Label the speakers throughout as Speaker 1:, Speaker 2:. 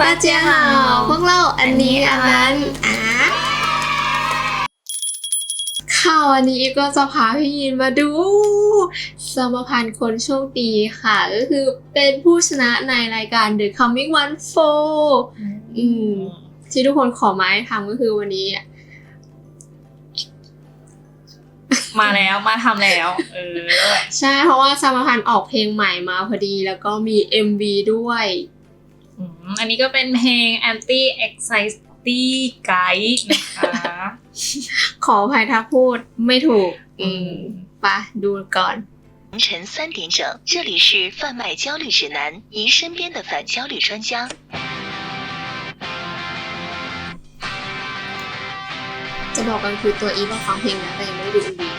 Speaker 1: ป้าเจียเหาพวกเราอันนี้อันนั้นอะค่ะวันนี้ก็จะพาพี่ยินมาดู สมภารคนโชคดีค่ะ ก็คือเป็นผู้ชนะในรายการ The Coming One Four อืมที่ทุกคนขอไม้ทำก็คือวันนี้
Speaker 2: มาแล้วมาทำแล้วเออ
Speaker 1: ใช่เพราะว่าสมภารออกเพลงใหม่มาพอดีแล้วก็มี MV ด้วย
Speaker 2: อืมอันนี้ก็เป็นเพลง anti anxiety guide นะคะ
Speaker 1: ขออภัยถ้าพูดไม่ถูก อืมไปะดูก่อน
Speaker 3: 凌晨三点整，这里是贩卖焦虑指南，您身边的反焦虑专家。
Speaker 1: จะบอกกันคือตัวอีฟมาฟังเพลงแล้วแต่ยังไม่ได้ดู MV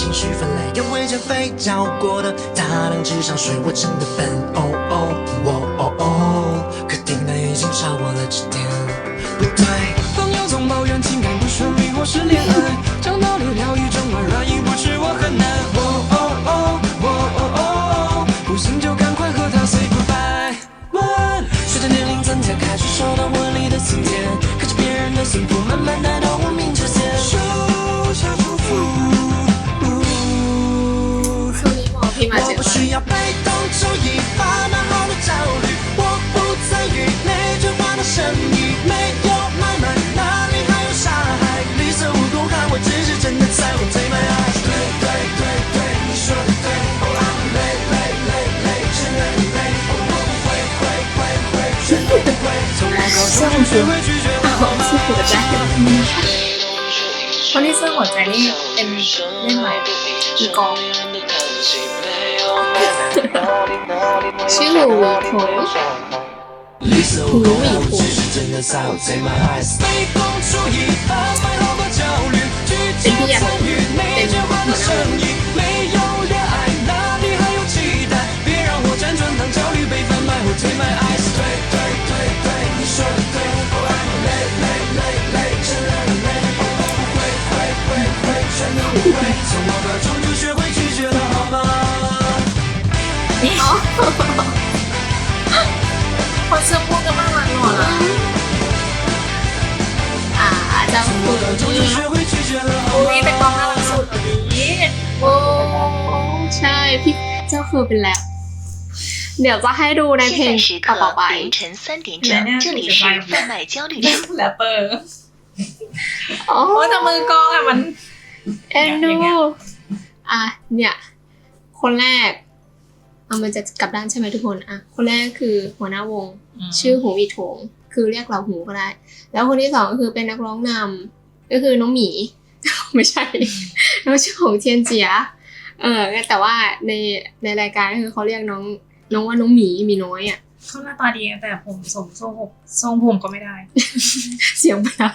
Speaker 4: 情绪分类，因为减肥教过的大量智商税，我真的笨。哦不需要被动就义放大号的交易我不参与内卷化的生意没有买卖哪里还有杀害绿色我只是真的对对对对你说的对好的家庭是被一 七有没有哪里哪里哪里我有哪里我有我
Speaker 2: 没 อ
Speaker 4: 高中就学会拒绝了好
Speaker 2: อุ้ยแต่กองน่า
Speaker 4: 吗
Speaker 2: รักสุดวันนี้
Speaker 1: โอ้ใช่พี่เจ้าคือเป็นแล้ว เดี๋ยวจะให้ดูในเพล
Speaker 3: 现
Speaker 1: ง
Speaker 3: 在时
Speaker 1: ต่อ
Speaker 3: 刻
Speaker 1: ๆไป
Speaker 3: 凌晨三点整，这里是贩卖焦虑指
Speaker 2: แรปเปอร์
Speaker 1: อ๋อ
Speaker 2: โอ้ยแต่มือกองอะมัน
Speaker 1: เอ็นดู
Speaker 2: อย่างเงี้ย
Speaker 1: อ่ะ เนี่ย คนแรกเอามันจะกลับด้านใช่ไหมทุกคน อ่ะ คนแรกคือหัวหน้าวง ชื่อหูวีโถง คือเรียกเราหูก็ได้ แล้วคนที่สองก็คือเป็นนักร้องนำ ก็คือน้องหมี ไม่ใช่ น้องชื่อของเทียนเจีย เออ แต่ว่าในในรายการก็คือเขาเรียกน้องน้องว่าน้องหมีหมีน้อยอะ
Speaker 2: เขาหน้าตาดีแต่ผมทรงทรงผมทรงผมก็ไม่ได้
Speaker 1: เสียงไม่ได้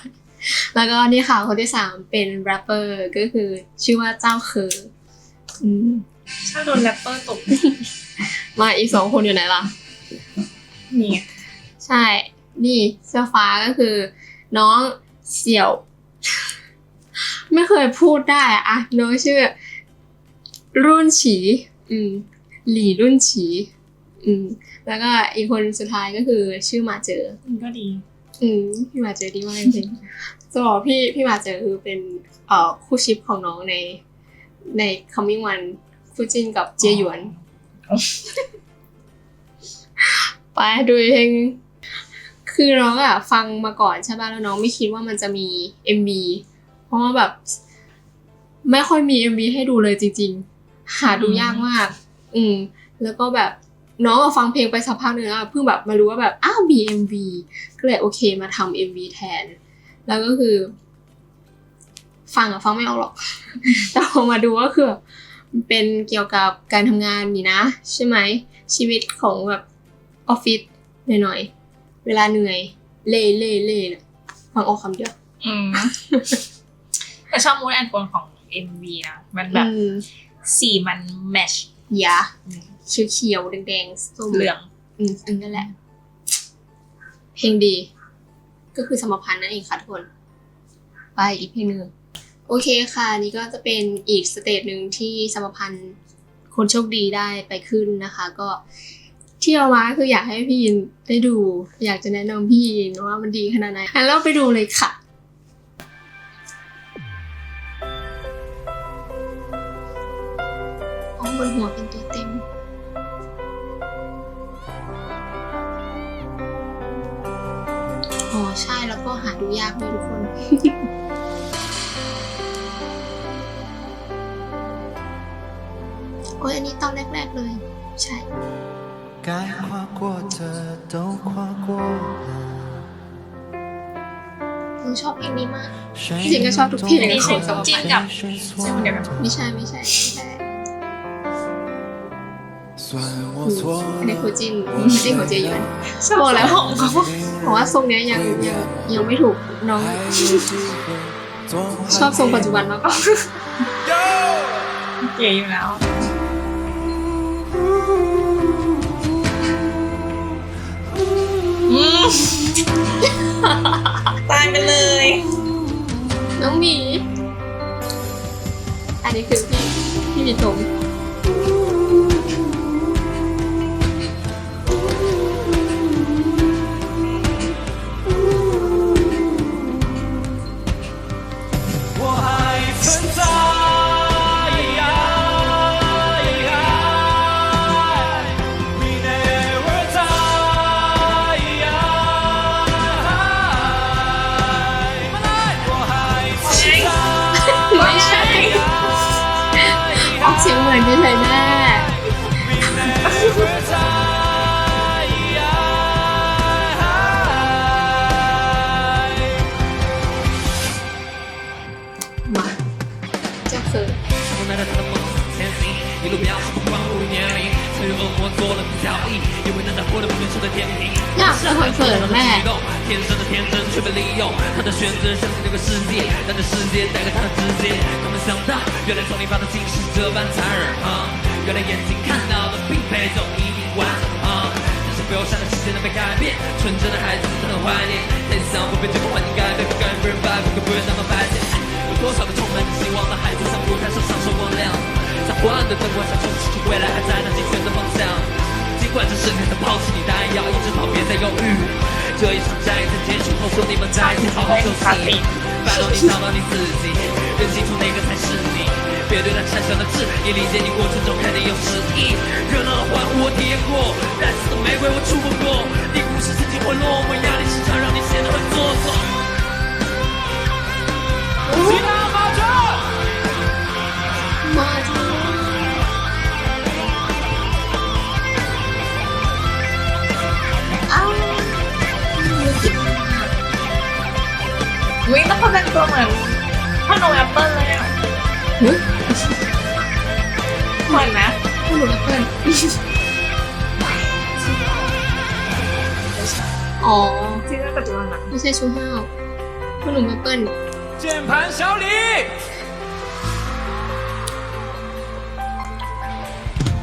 Speaker 1: แล้วก็นี่ค่ะคนที่สามเป็นแรปเปอร์ก็คือชื่อว่าเจ้าเคออืม
Speaker 2: ถ้าโดนแรปเปอร์ตบ
Speaker 1: มาอีกสองคนอยู่ไหนล่ะ
Speaker 2: นี่ไง
Speaker 1: ใช่ นี่เสื้อฟ้าก็คือ น้องเสี่ยว ไม่เคยพูดได้อะอะน้องชื่อ รุ่นฉี อืม หลี่รุ่นฉีออืม แล้วก็อีกคนสุดท้ายก็คือชื่อหมาเจอ
Speaker 2: มันก็ดี
Speaker 1: อืมพี่หมาเจอดีมากจริงๆจะบอกพี่พี่หมาเจอคือเป็นเอ่อคู่ชิปของน้องในใน coming one คู่จิ้นกับเจียหยวน ไปดูเพลง คือน้องอะฟังมาก่อนใช่ป่ะแล้วน้องไม่คิดว่ามันจะมี MV เพราะว่าแบบ ไม่ค่อยมี MV ให้ดูเลยจริง ๆ หาดูยากมาก อืม แล้วก็แบบน้องฟังเพลงไปสักพักหนึ่งอะเพิ่งแบบมารู้ว่าแบบอ้าวมี MV ก็เลยโอเคมาทำ MV แทน แล้วก็คือ ฟังอะฟังไม่ออกหรอก แต่พอมาดูก็คือแบบมันเป็นเกี่ยวกับการทำงานนี่นะ ใช่ไหมชีวิตของแบบออฟฟิศหน่อยๆ เวลาเหนื่อย เล่เล่เล่น่ะฟังออกคำเดียว
Speaker 2: อืมแต่ชอบมูดแอนโทนของ MV นะมันแบบ
Speaker 1: อืม
Speaker 2: สีมันแมช
Speaker 1: ยาเขียวเขียวๆแดงๆส้ม
Speaker 2: เหลือง
Speaker 1: อืมอืมนั่นแหละ เพลงดี ก็คือสมพันธ์นั่นเองค่ะทุกคน ไปอีกเพลงหนึ่งโอเคค่ะนี่ก็จะเป็นอีกสเตจหนึ่งที่สมพันธ์คนโชคดีได้ไปขึ้นนะคะ ก็ ที่เอามาคืออยากให้พี่ยินได้ดู อยากจะแนะนำพี่ยินว่ามันดีขนาดไหนงั้นเราไปดูเลยค่ะอ๋อบนหัวเป็นตัวเต็ม อ๋อ ใช่แล้วก็หาดูยากด้วยทุกคนโอ้ยอันนี้ตอนแรก ๆ เลย ใช่
Speaker 4: 该跨过的都跨过了，
Speaker 1: หนูชอบเพลงนี้มาก
Speaker 4: 谁
Speaker 1: จริงๆก็ชอบทุกเพลง
Speaker 2: อันนี้
Speaker 1: ข
Speaker 2: ใช่
Speaker 1: องสม
Speaker 2: จิ้น
Speaker 1: พันธ์
Speaker 2: กับ
Speaker 4: 谁错
Speaker 2: ใช่คนเดียวกัน
Speaker 1: ไม่ใช่ไม่ใช่ไม่ใช่
Speaker 4: 算我错
Speaker 1: อันนี้
Speaker 4: 了
Speaker 1: คูจินไม่ใช่หัวเจยหยวนบอกแล้วเพราะว่าทรงเนี้ยยังยังยังไม่ถูกน้อง ชอบทรงปัจจุบันมากกว่า
Speaker 2: เก๋อยู่แล้ว ตายไปเลย
Speaker 1: น้องหมี อันนี้คือพี่ พี่มีตรง
Speaker 5: 天平。
Speaker 1: 那社会课的肌肉，
Speaker 5: 天的天真却被利用。他的选择相信这个世界，但这世界带给他的直接。他没想到，原来从你发的竟是这般残忍啊！原来眼睛看到的并非就一定完整啊！这是表的世界都被改变，纯真的孩子真的怀念。在想会被这个环境改变，被人摆，不那么。有多少个充满希望的孩子，舞台上闪光亮，在昏暗的灯光下未来，还在方向。管这世界在抛弃你，答应要一直跑，别再犹豫。这一场战役在结束后，兄弟们在一起好好休息。拜托你找到你自己，认清楚哪个才是你。别对他产生了质疑，理解你过程中肯定有失意。热闹的欢呼我体验过，带刺的玫瑰我触碰过。你故事曾经会落寞，压力时常让你显得很做作。
Speaker 1: วิ่
Speaker 2: งแล้วเขาแต่งตัวเหมือนพ่อหนุ่มแอปเปิ้ลเลยอ่ะ
Speaker 1: หึ
Speaker 2: เหมือนนะ
Speaker 1: พูดหนูแอปเปิ้ลอ๋อ
Speaker 2: ที่ปัจจุบันนะ
Speaker 1: ไม่ใช่ชูห้าวพูดหนูแอปเปิ้ล
Speaker 4: 键盘小李。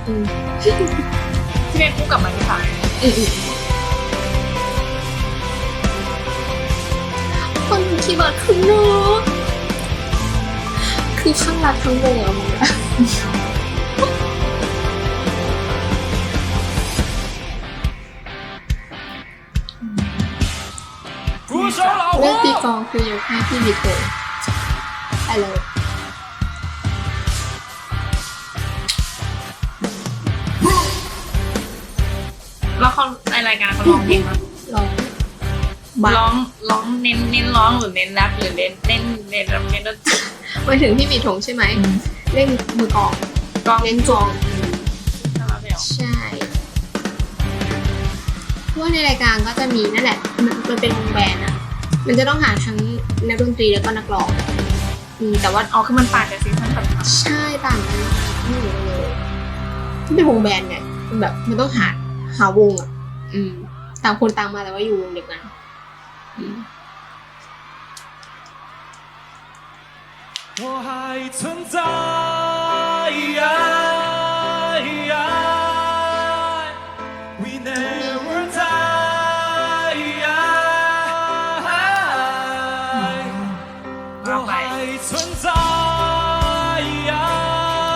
Speaker 1: อืม
Speaker 2: ที่เล่นคู่กับมั ค
Speaker 1: นคีย์บอร์ดคือหนูคือข้างรักทั้งเงแล้วมึงอะเรื่องตีกองคือยกให้พี่บิ๊กเลยฮัลโหล
Speaker 2: แล้วเขาในรายการเขาลองเพลงมั้ย
Speaker 1: ลอง บ้า
Speaker 2: ร้องร้องเน้นเน้นร้องหรือเน้นแรปหรือเน้นเน้นเน้นเน้นดนตรี
Speaker 1: ไปถึงพี่มีถงใช่ไหม เล่นมือกลอง
Speaker 2: กลอง
Speaker 1: เล่นกลอง
Speaker 2: คาราเบล
Speaker 1: ใช่เพราะว่าในรายการก็จะมีนั่นแหละ มันมันเป็นวงแบนด์อะมันจะต้องหาทั้งนักดนตรีแล้วก็นักร้องอืมแต่ว่า
Speaker 2: อ๋อคือมันต่างจากซีซั่นต่าง
Speaker 1: ใช่ต่างกันมากไม่เหมือนกันเลยที่เป็นวงแบนด์ไงมันแบบมันต้องหาหาวงอะอืม ต่างคนต่างมาแต่ว่าอยู่วงเดียวกันอืม
Speaker 6: 我还存在。We never die。我还存在。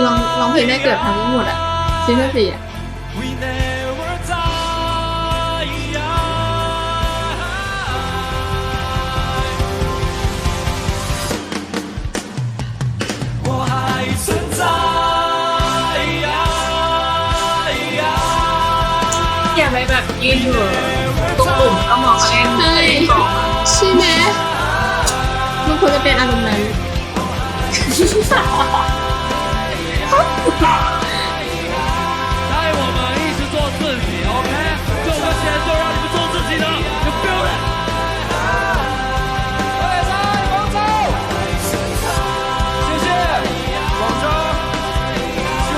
Speaker 1: ลองลองเพลงได้เกือบทั้งหมดอ่ะซีซั่นสี่อ่ะ
Speaker 2: แบบยืนอยู่ตรงกลุ่มก็มองเขาเล่น
Speaker 1: ใช่
Speaker 2: เล่นกลองอะ
Speaker 1: ใช่ไหมมันควรจะเป็นอารมณ์นั้น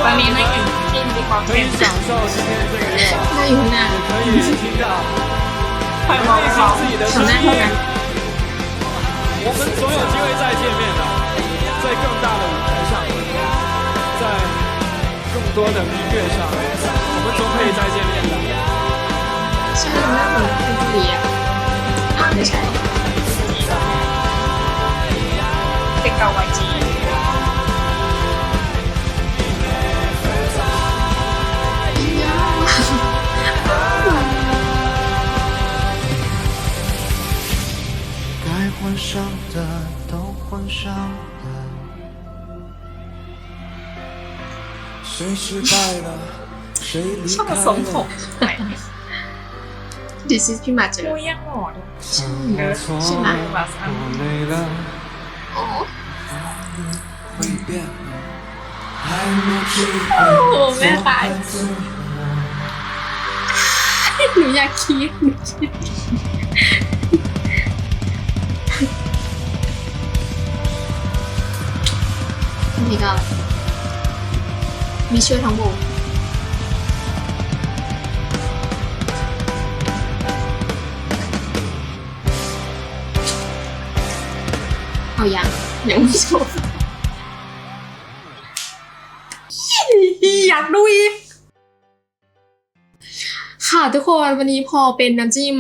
Speaker 2: 外面。
Speaker 6: 可以享受今天这个夜晚。可以听到。太
Speaker 1: 好了。
Speaker 6: 我们总有机会再见面的，在更大的舞台上，在更多的音乐上，我们总可以再见面的。
Speaker 2: 现在怎么样？
Speaker 4: 在这里呀、啊？换上了，谁失败了，谁离
Speaker 2: ชอบผ
Speaker 4: 开
Speaker 2: สมผม
Speaker 4: 了。
Speaker 1: This is พี่มาเจอ
Speaker 2: โอ้ยยังหล่อด้วย
Speaker 4: 错
Speaker 1: ใช่ไหม
Speaker 2: บาสอัน
Speaker 4: 我累了，
Speaker 1: อ๋อ
Speaker 4: 会变，还没机
Speaker 2: โอ้โห
Speaker 4: 会
Speaker 2: แม่ตาย
Speaker 1: หนูอยากคิดหนูคิด นี่ก็มีช่วยทั้งวงเอายังยังไม่จบ
Speaker 2: อยากดูอีก
Speaker 1: ค่ะทุกคนวันนี้พอเป็นน้ำจิ้ม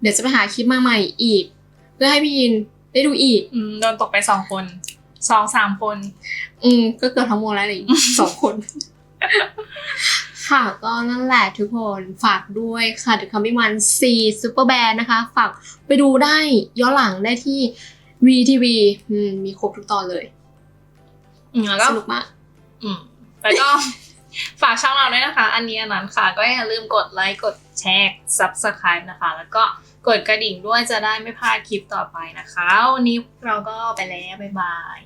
Speaker 1: เดี๋ยวจะไปหาคลิปมาใหม่อีก เพื่อให้พี่ยินได้ดูอีก
Speaker 2: อืมโดนตกไปสองคน สองสามคน
Speaker 1: อืมก็เกือบทั้งวงแล้วเลยสองคน ค่ะก็นั่นแหละทุกคนฝากด้วยค่ะ The Coming One 4 Super Band นะคะ ฝากไปดูได้ย้อนหลังได้ที่ VTV อืมมีครบทุกตอนเลย
Speaker 2: อืมแล้วก็
Speaker 1: สนุกมาก
Speaker 2: อืมแล้วก็ฝากช่องเราด้วยนะคะ อันนี้อันนั้นค่ะ ก็อย่าลืมกดไลค์กดแชร์ subscribe นะคะ แล้วก็กดกระดิ่งด้วยจะได้ไม่พลาดคลิปต่อไปนะคะ วันนี้เราก็ไปแล้ว บ๊ายบาย